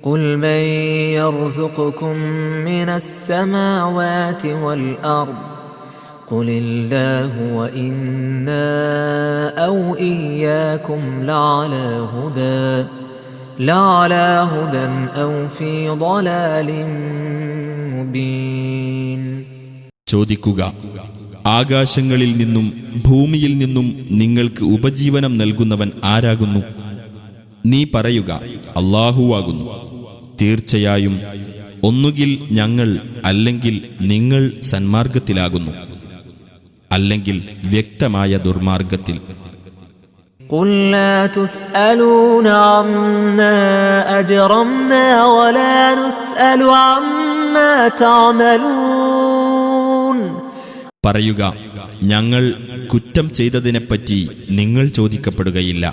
قل من يرزقكم من السماوات والارض قل الله وانا او اياكم لعلى هدى لعلى هدى او في ضلال مبين ചോദിക്കുക ആകാശങ്ങളിൽ നിന്നും ഭൂമിയിൽ നിന്നും നിങ്ങൾക്ക് ഉപജീവനം നൽകുന്നവൻ ആരാകുന്നു നീ പറയുക അള്ളാഹുവാകുന്നു തീർച്ചയായും ഒന്നുകിൽ ഞങ്ങൾ അല്ലെങ്കിൽ നിങ്ങൾ സന്മാർഗത്തിലാകുന്നു അല്ലെങ്കിൽ വ്യക്തമായ ദുർമാർഗത്തിൽ قل لا تسألون عما أجرمنا ولا نسأل عما تعملون പറയുക ഞങ്ങൾ കുറ്റം ചെയ്തതിനെപ്പറ്റി നിങ്ങൾ ചോദിക്കപ്പെടുകയില്ല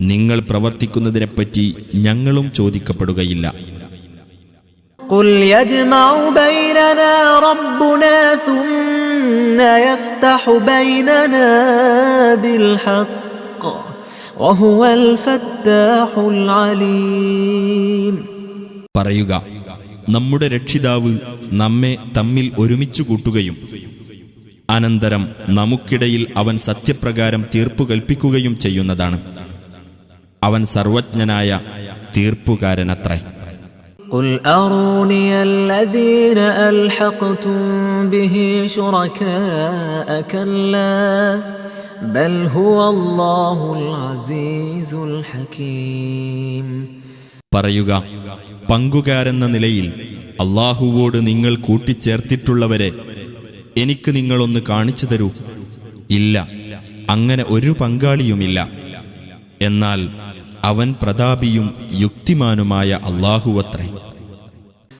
നിങ്ങൾ പ്രവർത്തിക്കുന്നതിനെപ്പറ്റി ഞങ്ങളും ചോദിക്കപ്പെടുകയില്ല. പറയുക നമ്മുടെ രക്ഷിതാവ് നമ്മെ തമ്മിൽ ഒരുമിച്ചു കൂട്ടുകയും അനന്തരം നമുക്കിടയിൽ അവൻ സത്യപ്രകാരം തീർപ്പു കൽപ്പിക്കുകയും ചെയ്യുന്നതാണ്. അവൻ സർവജ്ഞനായ തീർപ്പുകാരനത്രേ قل أروني الذين ألحقتم به شركاء كلا بل هو الله العزيز الحكيم പറയുക പങ്കുകാരെന്ന നിലയിൽ അള്ളാഹുവോട് നിങ്ങൾ കൂട്ടിച്ചേർത്തിട്ടുള്ളവരെ എനിക്ക് നിങ്ങളൊന്ന് കാണിച്ചു തരൂ ഇല്ല അങ്ങനെ ഒരു പങ്കാളിയുമില്ല എന്നാൽ അവൻ പ്രതാപിയും യുക്തിമാനുമായ അള്ളാഹുവത്രേ